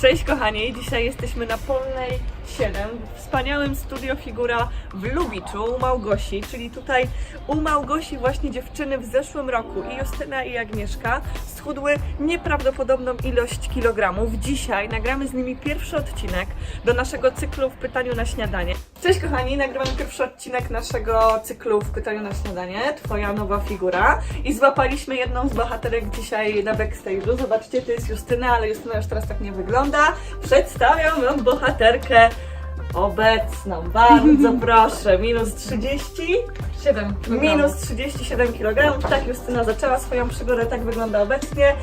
Cześć kochani, dzisiaj jesteśmy na Polnej 7 w wspaniałym studio Figura w Lubiczu u Małgosi, czyli tutaj u Małgosi właśnie dziewczyny w zeszłym roku i Justyna i Agnieszka schudły nieprawdopodobną ilość kilogramów. Dzisiaj nagramy z nimi pierwszy odcinek do naszego cyklu w pytaniu na śniadanie. Cześć kochani, nagrywamy pierwszy odcinek naszego cyklu w pytaniu na śniadanie, twoja nowa figura i złapaliśmy jedną z bohaterek dzisiaj na backstage'u. Zobaczcie, to jest Justyna, ale Justyna już teraz tak nie wygląda. Przedstawiam wam bohaterkę obecną. Bardzo proszę, minus 30, 7 minus 37 kg. Tak Justyna zaczęła swoją przygodę, tak wygląda obecnie.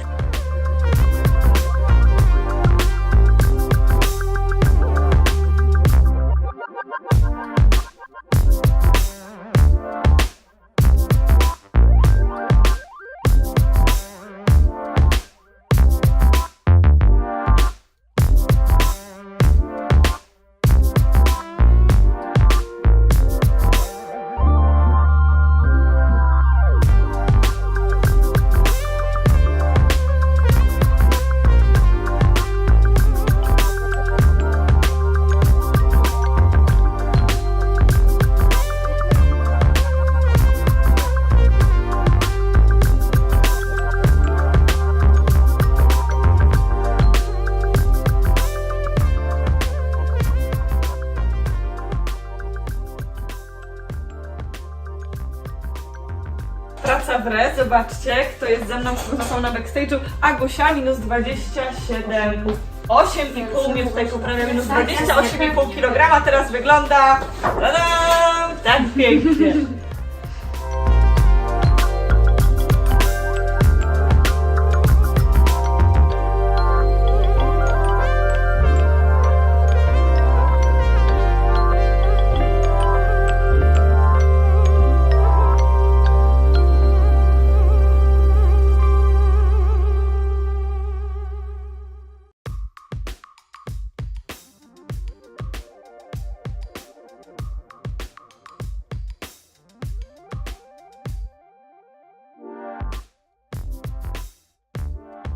Praca w re, zobaczcie, kto jest ze mną przygotował na backstage'u. Agusia minus 27, 8,5 mnie tutaj poprawia, minus 28,5 kg, teraz wygląda tadam, tak pięknie.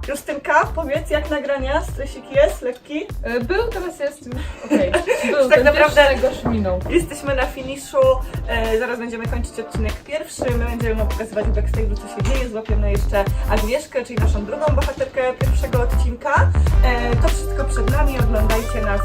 Justynka, powiedz jak nagrania, stresik jest, lekki? E, Był, teraz jest okej. Był, Tak ten naprawdę- pierwszy minął. Jesteśmy na finiszu, e, zaraz będziemy kończyć odcinek pierwszy, my będziemy wam pokazywać w backstage'u co się dzieje, złapiemy jeszcze Agnieszkę, czyli naszą drugą bohaterkę pierwszego odcinka. E, to wszystko przed nami, oglądajcie nas